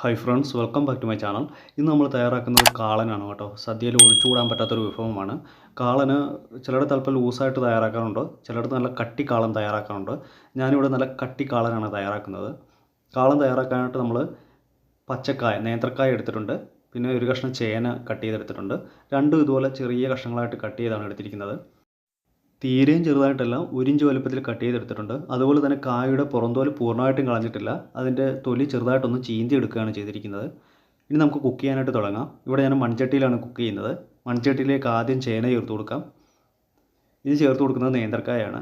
Hi friends welcome back to my channel ഇന്ന് നമ്മൾ തയ്യാറാക്കുന്നത് കാളനാണ് കേട്ടോ. സദ്യയിൽ ഒഴിച്ചുകൂടാൻ പറ്റാത്തൊരു വിഭവമാണ്. കാളന് ചിലയിടത്ത് അല്പം ലൂസായിട്ട് തയ്യാറാക്കാറുണ്ട്. ചിലയിടത്ത് നല്ല കട്ടി കാളൻ തയ്യാറാക്കാറുണ്ട്. ഞാനിവിടെ നല്ല കട്ടി കാളനാണ് തയ്യാറാക്കുന്നത്. കാളൻ തയ്യാറാക്കാനായിട്ട് നമ്മൾ പച്ചക്കായ നേന്ത്രക്കായ എടുത്തിട്ടുണ്ട്. പിന്നെ ഒരു കഷ്ണം ചേന കട്ട് ചെയ്തെടുത്തിട്ടുണ്ട്. രണ്ടും ഇതുപോലെ ചെറിയ കഷ്ണങ്ങളായിട്ട് കട്ട് ചെയ്താണ് എടുത്തിരിക്കുന്നത്. തീരെയും ചെറുതായിട്ടല്ല ഒരിഞ്ച് വലുപ്പത്തിൽ കട്ട് ചെയ്തെടുത്തിട്ടുണ്ട്. അതുപോലെ തന്നെ കായയുടെ പുറന്തോൽ പൂർണമായിട്ടും കളഞ്ഞിട്ടില്ല. അതിന്റെ തൊലി ചെറുതായിട്ടൊന്ന് ചീന്തി എടുക്കുകയാണ് ചെയ്തിരിക്കുന്നത്. ഇനി നമുക്ക് കുക്ക് ചെയ്യാനായിട്ട് തുടങ്ങാം. ഇവിടെ ഞാൻ മൺചട്ടിയിലാണ് കുക്ക് ചെയ്യുന്നത്. മൺചട്ടിയിലേക്ക് ആദ്യം ചേന ചേർത്ത് കൊടുക്കാം. ഇനി ചേർത്ത് കൊടുക്കുന്നത് നേന്ത്രക്കായാണ്.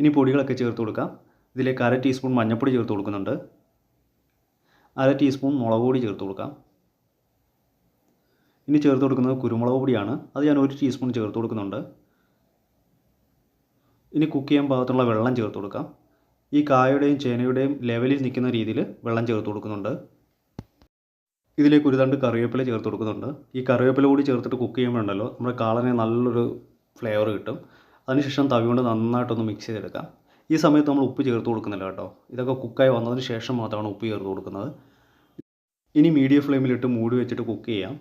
ഇനി പൊടികളൊക്കെ ചേർത്ത് കൊടുക്കാം. ഇതിലേക്ക് അര ടീസ്പൂൺ മഞ്ഞൾപ്പൊടി ചേർത്ത് കൊടുക്കുന്നുണ്ട്. അര ടീസ്പൂൺ മുളക് പൊടി ചേർത്ത് കൊടുക്കാം. ഇനി ചേർത്ത് കൊടുക്കുന്നത് കുരുമുളക് പൊടിയാണ്. അത് ഞാൻ ഒരു ടീസ്പൂൺ ചേർത്ത് കൊടുക്കുന്നുണ്ട്. ഇനി കുക്ക് ചെയ്യാൻ പാകത്തിനുള്ള വെള്ളം ചേർത്ത് കൊടുക്കാം. ഈ കായയുടെയും ചേനയുടെയും ലെവലിൽ നിൽക്കുന്ന രീതിയിൽ വെള്ളം ചേർത്ത് കൊടുക്കുന്നുണ്ട്. ഇതിലേക്ക് ഒരു തണ്ട് കറിവേപ്പില ചേർത്ത് കൊടുക്കുന്നുണ്ട്. ഈ കറിവേപ്പില കൂടി ചേർത്തിട്ട് കുക്ക് ചെയ്യുമ്പോഴുണ്ടല്ലോ നമ്മുടെ കാളന് നല്ലൊരു ഫ്ലേവർ കിട്ടും. അതിനുശേഷം തവി കൊണ്ട് നന്നായിട്ടൊന്ന് മിക്സ് ചെയ്തെടുക്കാം. ഈ സമയത്ത് നമ്മൾ ഉപ്പ് ചേർത്ത് കൊടുക്കുന്നില്ല കേട്ടോ. ഇതൊക്കെ കുക്കായി വന്നതിന് ശേഷം മാത്രമാണ് ഉപ്പ് ചേർത്ത് കൊടുക്കുന്നത്. ഇനി മീഡിയം ഫ്ലെയിമിലിട്ട് മൂടി വെച്ചിട്ട് കുക്ക് ചെയ്യാം.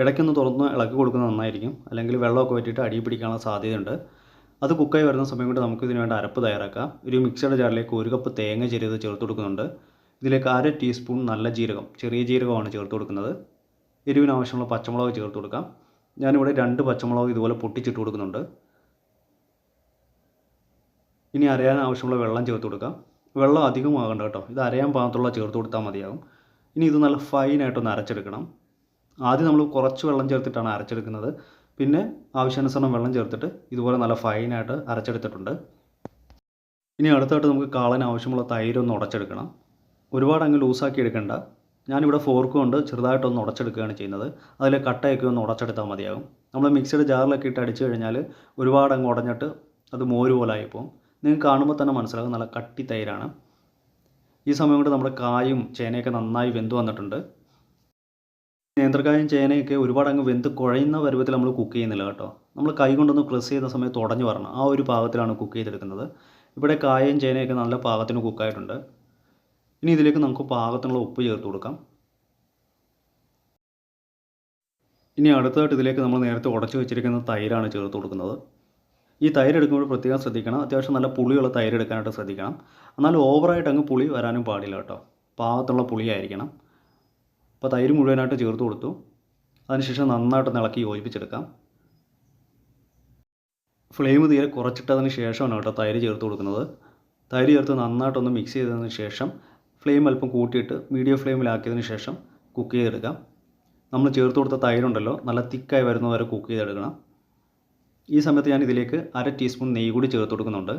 ഇടയ്ക്കൊന്ന് തുറന്ന് ഇളക്കി കൊടുക്കുന്നത് നന്നായിരിക്കും. അല്ലെങ്കിൽ വെള്ളമൊക്കെ വറ്റിയിട്ട് അടി പിടിക്കാനുള്ള സാധ്യതയുണ്ട്. അത് കുക്കായി വരുന്ന സമയം കൊണ്ട് നമുക്ക് ഇതിന് വേണ്ട അരപ്പ് തയ്യാറാക്കാം. ഒരു മിക്സഡ് ജാറിലേക്ക് ഒരു കപ്പ് തേങ്ങ ചെറിയത് ചേർത്ത് കൊടുക്കുന്നുണ്ട്. ഇതിലേക്ക് അര ടീസ്പൂൺ നല്ല ജീരകം ചെറിയ ജീരകമാണ് ചേർത്ത് കൊടുക്കുന്നത്. എരിവിന് ആവശ്യമുള്ള പച്ചമുളക് ചേർത്ത് കൊടുക്കാം. ഞാനിവിടെ രണ്ട് പച്ചമുളക് ഇതുപോലെ പൊട്ടിച്ചിട്ട് കൊടുക്കുന്നുണ്ട്. ഇനി അരയാൻ ആവശ്യമുള്ള വെള്ളം ചേർത്ത് കൊടുക്കാം. വെള്ളം അധികമാകണ്ട കേട്ടോ. ഇത് അരയാൻ പാകത്തുള്ള ചേർത്ത് കൊടുത്താൽ മതിയാകും. ഇനി ഇത് നല്ല ഫൈനായിട്ടൊന്ന് അരച്ചെടുക്കണം. ആദ്യം നമ്മൾ കുറച്ച് വെള്ളം ചേർത്തിട്ടാണ് അരച്ചെടുക്കുന്നത്. പിന്നെ ആവശ്യാനുസരണം വെള്ളം ചേർത്തിട്ട് ഇതുപോലെ നല്ല ഫൈനായിട്ട് അരച്ചെടുത്തിട്ടുണ്ട്. ഇനി അടുത്തായിട്ട് നമുക്ക് കാളന് ആവശ്യമുള്ള തൈര് ഒന്ന് ഉടച്ചെടുക്കണം. ഒരുപാട് അങ്ങ് ലൂസാക്കി എടുക്കണ്ട. ഞാനിവിടെ ഫോർക്ക് കൊണ്ട് ചെറുതായിട്ടൊന്ന് ഉടച്ചെടുക്കുകയാണ് ചെയ്യുന്നത്. അതിൽ കട്ടയൊക്കെ ഒന്ന് ഉടച്ചെടുത്താൽ മതിയാകും. നമ്മൾ മിക്സഡ് ജാറിലൊക്കെ ഇട്ട് അടിച്ചു കഴിഞ്ഞാൽ ഒരുപാട് അങ്ങ് ഉടഞ്ഞിട്ട് അത് മോര് പോലെ ആയിപ്പോവും. നിങ്ങൾക്ക് കാണുമ്പോൾ തന്നെ മനസ്സിലാകും നല്ല കട്ടി തൈരാണ്. ഈ സമയം കൊണ്ട് നമ്മുടെ കായും ചേനയൊക്കെ നന്നായി വെന്തു വന്നിട്ടുണ്ട്. നേന്ത്രക്കായും ചേനയൊക്കെ ഒരുപാട് അങ്ങ് വെന്ത് കുഴയുന്ന പരുവത്തിൽ നമ്മൾ കുക്ക് ചെയ്യുന്നില്ല കേട്ടോ. നമ്മൾ കൈ കൊണ്ടൊന്ന് പ്രസ് ചെയ്യുന്ന സമയത്ത് ഉടഞ്ഞു വരണം. ആ ഒരു പാകത്തിലാണ് കുക്ക് ചെയ്തെടുക്കുന്നത്. ഇവിടെ കായയും ചേനയൊക്കെ നല്ല പാകത്തിന് കുക്കായിട്ടുണ്ട് ഇനി ഇതിലേക്ക് നമുക്ക് പാകത്തിനുള്ള ഉപ്പ് ചേർത്ത് കൊടുക്കാം. ഇനി അടുത്തതായിട്ട് ഇതിലേക്ക് നമ്മൾ നേരത്തെ ഉടച്ചു വെച്ചിരിക്കുന്ന തൈരാണ് ചേർത്ത് കൊടുക്കുന്നത്. ഈ തൈര് എടുക്കുമ്പോൾ പ്രത്യേകം ശ്രദ്ധിക്കണം. അത്യാവശ്യം നല്ല പുളിയുള്ള തൈര് എടുക്കാനായിട്ട് ശ്രദ്ധിക്കണം. എന്നാൽ ഓവറായിട്ട് അങ്ങ് പുളി വരാനും പാടില്ല കേട്ടോ. പാകത്തുള്ള പുളിയായിരിക്കണം. അപ്പോൾ തൈര് മുഴുവനായിട്ട് ചേർത്ത് കൊടുത്തു. അതിനുശേഷം നന്നായിട്ട് ഇളക്കി യോജിപ്പിച്ചെടുക്കാം. ഫ്ലെയിം തീരെ കുറച്ചിട്ടതിന് ശേഷമാണ് കേട്ടോ തൈര് ചേർത്ത് കൊടുക്കുന്നത്. തൈര് ചേർത്ത് നന്നായിട്ടൊന്ന് മിക്സ് ചെയ്തതിന് ശേഷം ഫ്ലെയിം അല്പം കൂട്ടിയിട്ട് മീഡിയം ഫ്ലെയിമിലാക്കിയതിന് ശേഷം കുക്ക് ചെയ്തെടുക്കാം. നമ്മൾ ചേർത്ത് കൊടുത്ത തൈരുണ്ടല്ലോ നല്ല തിക്കായി വരുന്നത് വരെ കുക്ക് ചെയ്തെടുക്കണം. ഈ സമയത്ത് ഞാൻ ഇതിലേക്ക് അര ടീസ്പൂൺ നെയ്യ് കൂടി ചേർത്ത് കൊടുക്കുന്നുണ്ട്.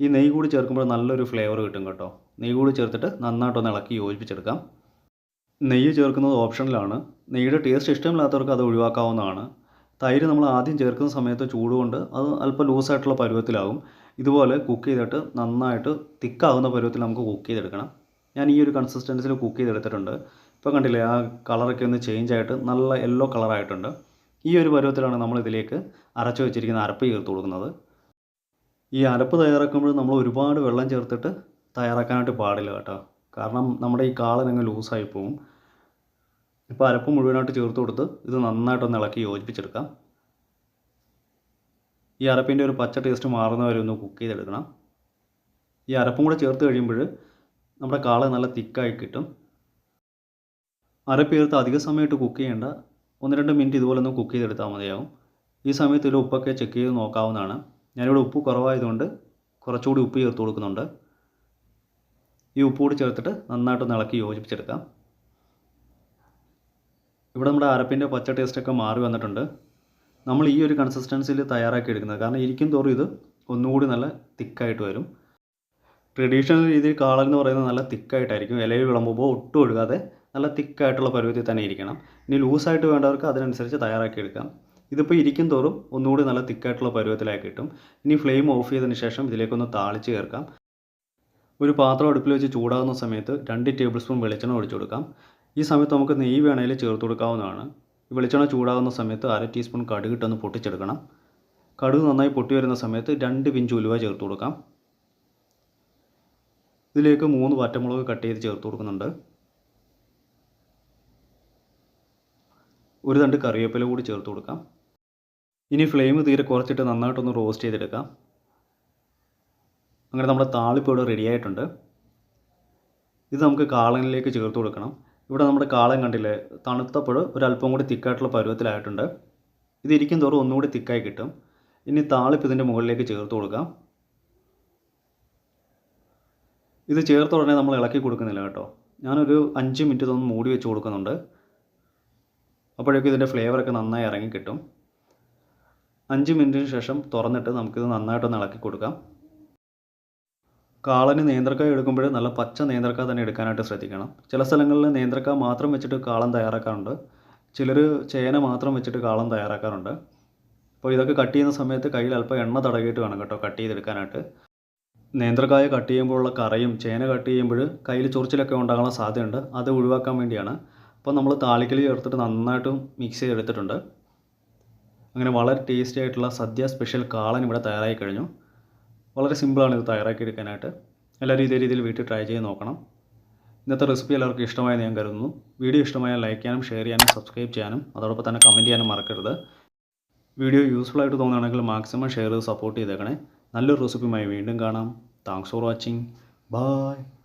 ഈ നെയ്യ് കൂടി ചേർക്കുമ്പോൾ നല്ലൊരു ഫ്ലേവർ കിട്ടും കേട്ടോ. നെയ്യ് കൂടി ചേർത്തിട്ട് നന്നായിട്ടൊന്ന് ഇളക്കി യോജിപ്പിച്ചെടുക്കാം. നെയ്യ് ചേർക്കുന്നത് ഓപ്ഷനിലാണ്. നെയ്യുടെ ടേസ്റ്റ് ഇഷ്ടമില്ലാത്തവർക്ക് അത് ഒഴിവാക്കാവുന്നതാണ്. തൈര് നമ്മൾ ആദ്യം ചേർക്കുന്ന സമയത്ത് ചൂടുകൊണ്ട് അത് അല്പം ലൂസായിട്ടുള്ള പരുവത്തിലാവും. ഇതുപോലെ കുക്ക് ചെയ്തിട്ട് നന്നായിട്ട് തിക്കാവുന്ന പരുവത്തിൽ നമുക്ക് കുക്ക് ചെയ്തെടുക്കണം. ഞാൻ ഈ ഒരു കൺസിസ്റ്റൻസിൽ കുക്ക് ചെയ്തെടുത്തിട്ടുണ്ട്. ഇപ്പോൾ കണ്ടില്ലേ ആ കളറൊക്കെ ഒന്ന് ചേഞ്ച് ആയിട്ട് നല്ല യെല്ലോ കളറായിട്ടുണ്ട് ഈ ഒരു പരുവത്തിലാണ് നമ്മൾ ഇതിലേക്ക് അരച്ചു വെച്ചിരിക്കുന്ന അരപ്പ് ചേർത്ത് കൊടുക്കുന്നത്. ഈ അരപ്പ് തയ്യാറാക്കുമ്പോൾ നമ്മൾ ഒരുപാട് വെള്ളം ചേർത്തിട്ട് തയ്യാറാക്കാനായിട്ട് പാടില്ല കേട്ടോ. കാരണം നമ്മുടെ ഈ കാളനങ്ങ് ലൂസായി പോകും ഇപ്പോൾ അരപ്പ് മുഴുവനായിട്ട് ചേർത്ത് കൊടുത്ത് ഇത് നന്നായിട്ടൊന്ന് ഇളക്കി യോജിപ്പിച്ചെടുക്കാം. ഈ അരപ്പിന്റെ ഒരു പച്ച ടേസ്റ്റ് മാറുന്ന വരെ ഒന്ന് കുക്ക് ചെയ്തെടുക്കണം. ഈ അരപ്പും കൂടെ ചേർത്ത് കഴിയുമ്പോൾ നമ്മുടെ കാള നല്ല തിക്കായി കിട്ടും. അരപ്പ് ചേർത്ത് അധിക സമയത്ത് കുക്ക് ചെയ്യേണ്ട. ഒന്ന് രണ്ട് മിനിറ്റ് ഇതുപോലെ ഒന്ന് കുക്ക് ചെയ്തെടുത്താൽ മതിയാവും. ഈ സമയത്ത് ഇതിൽ ഉപ്പൊക്കെ ചെക്ക് ചെയ്ത് നോക്കാവുന്നതാണ്. ഞാനിവിടെ ഉപ്പ് കുറവായതുകൊണ്ട് കുറച്ചുകൂടി ഉപ്പ് ചേർത്ത് കൊടുക്കുന്നുണ്ട്. ഈ ഉപ്പ് കൂടി ചേർത്തിട്ട് നന്നായിട്ടൊന്ന് ഇളക്കി യോജിപ്പിച്ചെടുക്കാം. ഇവിടെ നമ്മുടെ അരപ്പിന്റെ പച്ച ടേസ്റ്റൊക്കെ മാറി വന്നിട്ടുണ്ട്. നമ്മൾ ഈ ഒരു കൺസിസ്റ്റൻസിയിൽ തയ്യാറാക്കി എടുക്കുന്നത്. കാരണം ഇരിക്കും തോറും ഇത് ഒന്നുകൂടി നല്ല തിക്കായിട്ട് വരും. ട്രഡീഷണൽ രീതിയിൽ കാളൻ എന്ന് പറയുന്നത് നല്ല തിക്കായിട്ടായിരിക്കും. ഇലയിൽ വിളമ്പുമ്പോൾ ഒട്ടും ഒഴുകാതെ നല്ല തിക്കായിട്ടുള്ള പരുവത്തിൽ തന്നെ ഇരിക്കണം. ഇനി ലൂസായിട്ട് വേണ്ടവർക്ക് അതിനനുസരിച്ച് തയ്യാറാക്കി എടുക്കാം. ഇതിപ്പോൾ ഇരിക്കും തോറും ഒന്നുകൂടി നല്ല തിക്കായിട്ടുള്ള പരുവത്തിലായി കിട്ടും. ഇനി ഫ്ലെയിം ഓഫ് ചെയ്തതിന് ശേഷം ഇതിലേക്കൊന്ന് താളിച്ച് ചേർക്കാം. ഒരു പാത്രം അടുപ്പിൽ വെച്ച് ചൂടാകുന്ന സമയത്ത് രണ്ട് ടേബിൾ സ്പൂൺ വെളിച്ചെണ്ണ ഒഴിച്ചു കൊടുക്കാം. ഈ സമയത്ത് നമുക്ക് നെയ്യ് വേണമെങ്കിൽ ചേർത്ത് കൊടുക്കാവുന്നതാണ്. വെളിച്ചെണ്ണ ചൂടാകുന്ന സമയത്ത് അര ടീസ്പൂൺ കടുക് കടുകിട്ടൊന്ന് പൊട്ടിച്ചെടുക്കണം. കടുക് നന്നായി പൊട്ടി വരുന്ന സമയത്ത് രണ്ട് പിഞ്ച് ഉലുവ ചേർത്ത് കൊടുക്കാം. ഇതിലേക്ക് മൂന്ന് വറ്റമുളക് കട്ട് ചെയ്ത് ചേർത്ത് കൊടുക്കുന്നുണ്ട്. ഒരു രണ്ട് കറിവേപ്പില കൂടി ചേർത്ത് കൊടുക്കാം. ഇനി ഫ്ലെയിം തീരെ കുറച്ചിട്ട് നന്നായിട്ടൊന്ന് റോസ്റ്റ് ചെയ്തെടുക്കാം. അങ്ങനെ നമ്മുടെ താളിപ്പ് ഇവിടെ റെഡി ആയിട്ടുണ്ട്. ഇത് നമുക്ക് കാളനിലേക്ക് ചേർത്ത് കൊടുക്കണം. ഇവിടെ നമ്മുടെ കാളൻ കണ്ടില്ലേ തണുത്തപ്പോൾ ഒരല്പം കൂടി തിക്കായിട്ടുള്ള പരുവത്തിലായിട്ടുണ്ട്. ഇത് തോറും ഒന്നുകൂടി തിക്കായി കിട്ടും. ഇനി താളിപ്പ് ഇതിന്റെ മുകളിലേക്ക് ചേർത്ത് കൊടുക്കാം. ഇത് ചേർത്ത ഉടനെ നമ്മൾ ഇളക്കി കൊടുക്കുന്നില്ല കേട്ടോ. ഞാനൊരു അഞ്ച് മിനിറ്റ് ഇതൊന്ന് മൂടി വെച്ച് കൊടുക്കുന്നുണ്ട്. അപ്പോഴേക്കും ഇതിന്റെ ഫ്ലേവറൊക്കെ നന്നായി ഇറങ്ങി കിട്ടും. അഞ്ച് മിനിറ്റിന് ശേഷം തുറന്നിട്ട് നമുക്കിത് നന്നായിട്ടൊന്ന് ഇളക്കി കൊടുക്കാം. കാളന് നേന്ത്രക്കായ എടുക്കുമ്പോൾ നല്ല പച്ച നേന്ത്രക്കായ തന്നെ എടുക്കാനായിട്ട് ശ്രദ്ധിക്കണം. ചില സ്ഥലങ്ങളിൽ നേന്ത്രക്കായ മാത്രം വെച്ചിട്ട് കാളൻ തയ്യാറാക്കാറുണ്ട്. ചിലർ ചേന മാത്രം വെച്ചിട്ട് കാളൻ തയ്യാറാക്കാറുണ്ട്. അപ്പോൾ ഇതൊക്കെ കട്ട് ചെയ്യുന്ന സമയത്ത് കയ്യിൽ അല്പം എണ്ണ തടകിയിട്ട് വേണം കേട്ടോ കട്ട് ചെയ്തെടുക്കാനായിട്ട്. നേന്ത്രക്കായ കട്ട് ചെയ്യുമ്പോഴുള്ള കറയും ചേന കട്ട് ചെയ്യുമ്പോൾ കയ്യിൽ ചൊറിച്ചിലൊക്കെ ഉണ്ടാകാനുള്ള സാധ്യതയുണ്ട്. അത് ഒഴിവാക്കാൻ വേണ്ടിയാണ്. അപ്പോൾ നമ്മൾ താളിക്കളി ചേർത്തിട്ട് നന്നായിട്ട് മിക്സ് ചെയ്തെടുത്തിട്ടുണ്ട്. അങ്ങനെ വളരെ ടേസ്റ്റി ആയിട്ടുള്ള സദ്യ സ്പെഷ്യൽ കാളൻ ഇവിടെ തയ്യാറായി കഴിഞ്ഞു. വളരെ സിമ്പിളാണ് ഇത് തയ്യാറാക്കി എടുക്കാനായിട്ട്. എല്ലാ ഇതേ രീതിയിൽ വീട്ടിൽ ട്രൈ ചെയ്ത് നോക്കണം. ഇന്നത്തെ റെസിപ്പി എല്ലാവർക്കും ഇഷ്ടമായെന്ന് ഞാൻ കരുതുന്നു. വീഡിയോ ഇഷ്ടമായാൽ ലൈക്ക് ചെയ്യാനും ഷെയർ ചെയ്യാനും സബ്സ്ക്രൈബ് ചെയ്യാനും അതോടൊപ്പം തന്നെ കമന്റ് ചെയ്യാനും മറക്കരുത്. വീഡിയോ യൂസ്ഫുൾ ആയിട്ട് തോന്നുകയാണെങ്കിൽ മാക്സിമം ഷെയർ ചെയ്ത് സപ്പോർട്ട് ചെയ്തേക്കണേ. നല്ലൊരു റെസിപ്പിയുമായി വീണ്ടും കാണാം. Thanks for watching. ബൈ.